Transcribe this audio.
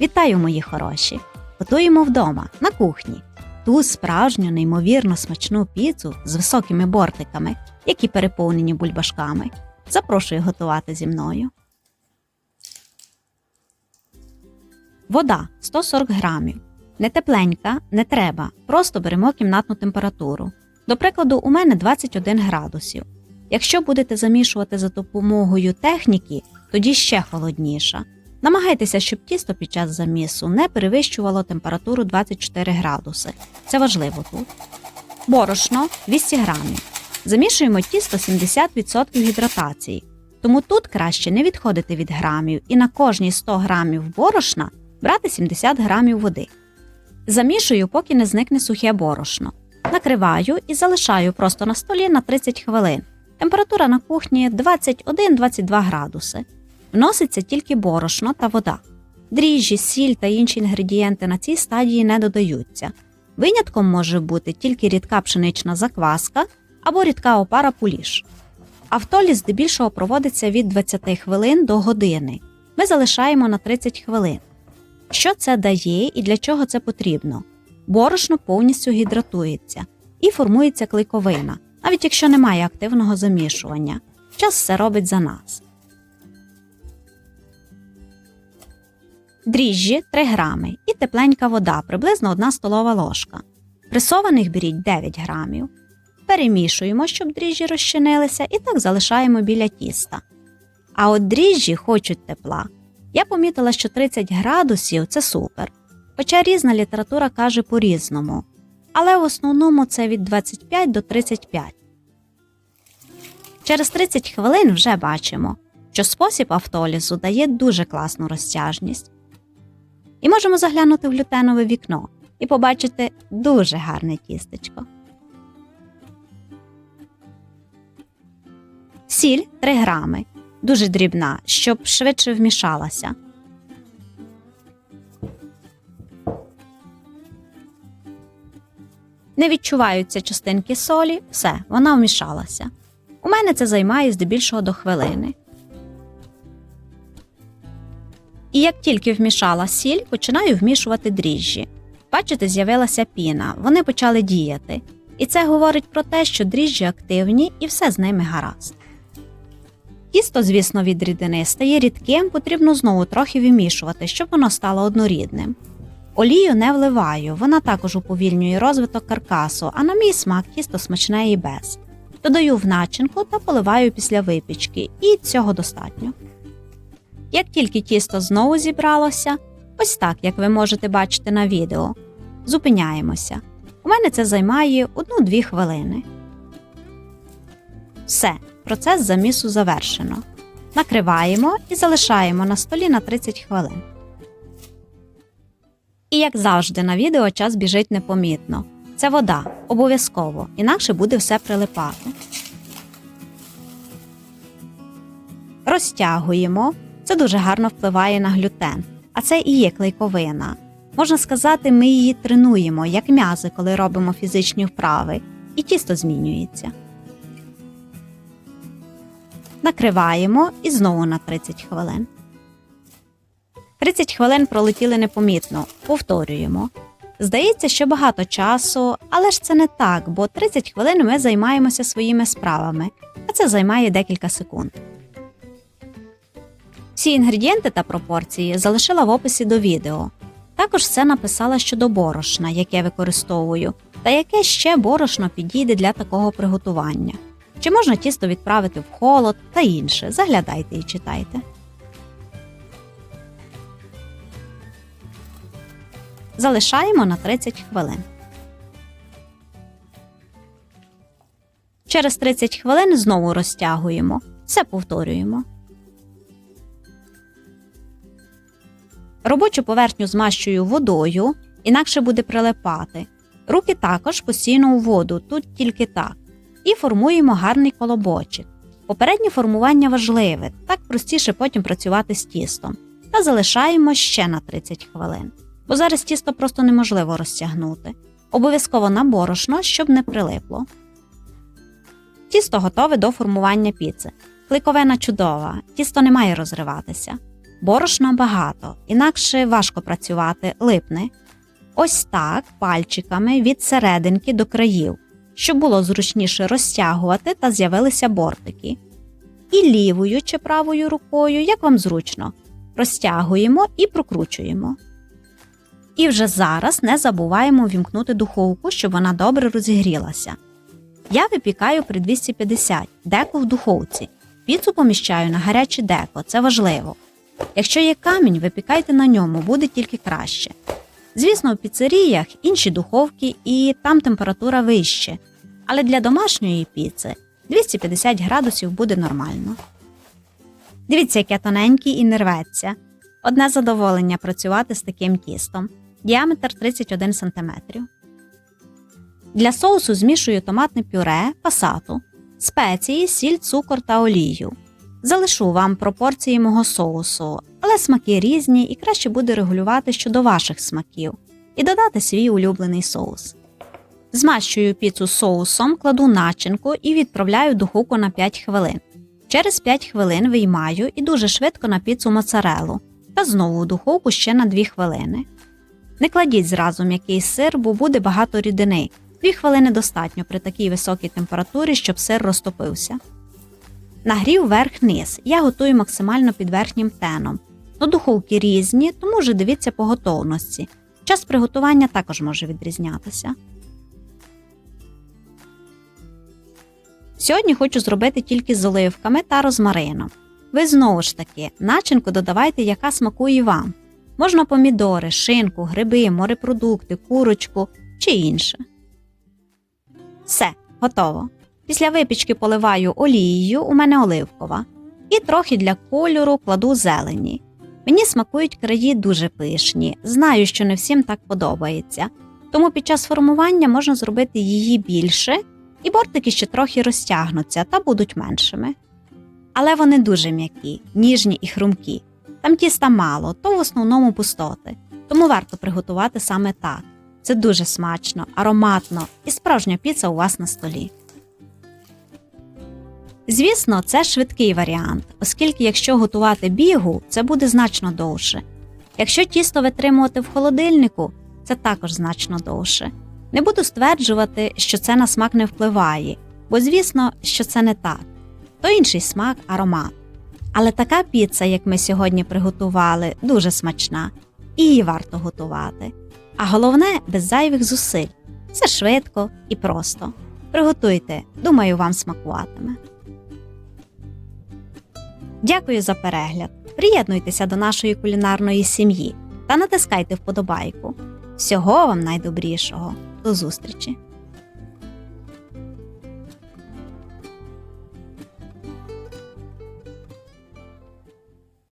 Вітаю, мої хороші! Готуємо вдома на кухні. Ту справжню, неймовірно смачну піцу з високими бортиками, які переповнені бульбашками. Запрошую готувати зі мною. Вода 140 грамів. Не тепленька, не треба. Просто беремо кімнатну температуру. До прикладу, у мене 21 градусів. Якщо будете замішувати за допомогою техніки, тоді ще холодніша. Намагайтеся, щоб тісто під час замісу не перевищувало температуру 24 градуси. Це важливо тут. Борошно 200 грамів. Замішуємо тісто 70% гідратації. Тому тут краще не відходити від грамів і на кожні 100 грамів борошна брати 70 грамів води. Замішую, поки не зникне сухе борошно. Накриваю і залишаю просто на столі на 30 хвилин. Температура на кухні 21-22 градуси. Вноситься тільки борошно та вода. Дріжджі, сіль та інші інгредієнти на цій стадії не додаються. Винятком може бути тільки рідка пшенична закваска або рідка опара пуліш. Автоліз здебільшого проводиться від 20 хвилин до години. Ми залишаємо на 30 хвилин. Що це дає і для чого це потрібно? Борошно повністю гідратується і формується клейковина, навіть якщо немає активного замішування. Час все робить за нас. Дріжджі 3 грами і тепленька вода приблизно 1 столова ложка. Пресованих беріть 9 грамів. Перемішуємо, щоб дріжджі розчинилися, і так залишаємо біля тіста. А от дріжджі хочуть тепла. Я помітила, що 30 градусів це супер. Хоча різна література каже по-різному. Але в основному це від 25 до 35. Через 30 хвилин вже бачимо, що спосіб автолізу дає дуже класну розтяжність. І можемо заглянути в глютенове вікно і побачити дуже гарне тістечко. Сіль 3 грами, дуже дрібна, щоб швидше вмішалася. Не відчуваються частинки солі, все, вона вмішалася. У мене це займає здебільшого до хвилини. І як тільки вмішала сіль, починаю вмішувати дріжджі. Бачите, з'явилася піна, вони почали діяти. І це говорить про те, що дріжджі активні і все з ними гаразд. Тісто, звісно, від рідини стає рідким, потрібно знову трохи вимішувати, щоб воно стало однорідним. Олію не вливаю, вона також уповільнює розвиток каркасу, а на мій смак тісто смачне і без. Додаю в начинку та поливаю після випічки, і цього достатньо. Як тільки тісто знову зібралося, ось так, як ви можете бачити на відео, зупиняємося. У мене це займає 1-2 хвилини. Все, процес замісу завершено. Накриваємо і залишаємо на столі на 30 хвилин. І як завжди на відео час біжить непомітно. Це вода, обов'язково, інакше буде все прилипати. Розтягуємо. Це дуже гарно впливає на глютен, а це і є клейковина. Можна сказати, ми її тренуємо, як м'язи, коли робимо фізичні вправи, і тісто змінюється. Накриваємо і знову на 30 хвилин. 30 хвилин пролетіли непомітно. Повторюємо. Здається, що багато часу, але ж це не так, бо 30 хвилин ми займаємося своїми справами, а це займає декілька секунд. Всі інгредієнти та пропорції залишила в описі до відео. Також все написала щодо борошна, яке використовую, та яке ще борошно підійде для такого приготування. Чи можна тісто відправити в холод та інше. Заглядайте і читайте. Залишаємо на 30 хвилин. Через 30 хвилин знову розтягуємо. Все повторюємо. Робочу поверхню змащую водою, інакше буде прилипати. Руки також постійно у воду, тут тільки так. І формуємо гарний колобочок. Попереднє формування важливе, так простіше потім працювати з тістом. Та залишаємо ще на 30 хвилин, бо зараз тісто просто неможливо розтягнути. Обов'язково на борошно, щоб не прилипло. Тісто готове до формування піци. Клейковина чудова, тісто не має розриватися. Борошна багато, інакше важко працювати, липне. Ось так пальчиками від серединки до країв, щоб було зручніше розтягувати та з'явилися бортики. І лівою чи правою рукою, як вам зручно, розтягуємо і прокручуємо. І вже зараз не забуваємо вімкнути духовку, щоб вона добре розігрілася. Я випікаю при 250 деко в духовці. Піцу поміщаю на гаряче деко, це важливо. Якщо є камінь, випікайте на ньому, буде тільки краще. Звісно, в піцеріях інші духовки і там температура вище, але для домашньої піци 250 градусів буде нормально. Дивіться, яке тоненьке і не рветься. Одне задоволення працювати з таким тістом. Діаметр 31 см. Для соусу змішую томатне пюре, пасату, спеції, сіль, цукор та олію. Залишу вам пропорції мого соусу, але смаки різні і краще буде регулювати щодо ваших смаків і додати свій улюблений соус. Змащую піцу соусом, кладу начинку і відправляю духовку на 5 хвилин. Через 5 хвилин виймаю і дуже швидко на піцу моцарелу та знову в духовку ще на 2 хвилини. Не кладіть зразу м'який сир, бо буде багато рідини. 2 хвилини достатньо при такій високій температурі, щоб сир розтопився. Нагрів верх-низ. Я готую максимально під верхнім теном. Но духовки різні, тому вже дивіться по готовності. Час приготування також може відрізнятися. Сьогодні хочу зробити тільки з оливками та розмарином. Ви знову ж таки начинку додавайте, яка смакує вам. Можна помідори, шинку, гриби, морепродукти, курочку чи інше. Все, готово. Після випічки поливаю олією, у мене оливкова, і трохи для кольору кладу зелені. Мені смакують краї дуже пишні, знаю, що не всім так подобається, тому під час формування можна зробити її більше, і бортики ще трохи розтягнуться та будуть меншими. Але вони дуже м'які, ніжні і хрумкі. Там тіста мало, то в основному пустоти, тому варто приготувати саме так. Це дуже смачно, ароматно і справжня піца у вас на столі. Звісно, це швидкий варіант, оскільки якщо готувати бігу, це буде значно довше. Якщо тісто витримувати в холодильнику, це також значно довше. Не буду стверджувати, що це на смак не впливає, бо звісно, що це не так. То інший смак аромат. Але така піца, як ми сьогодні приготували, дуже смачна, і її варто готувати. А головне без зайвих зусиль. Все швидко і просто. Приготуйте, думаю, вам смакуватиме. Дякую за перегляд. Приєднуйтеся до нашої кулінарної сім'ї та натискайте вподобайку. Всього вам найдобрішого. До зустрічі!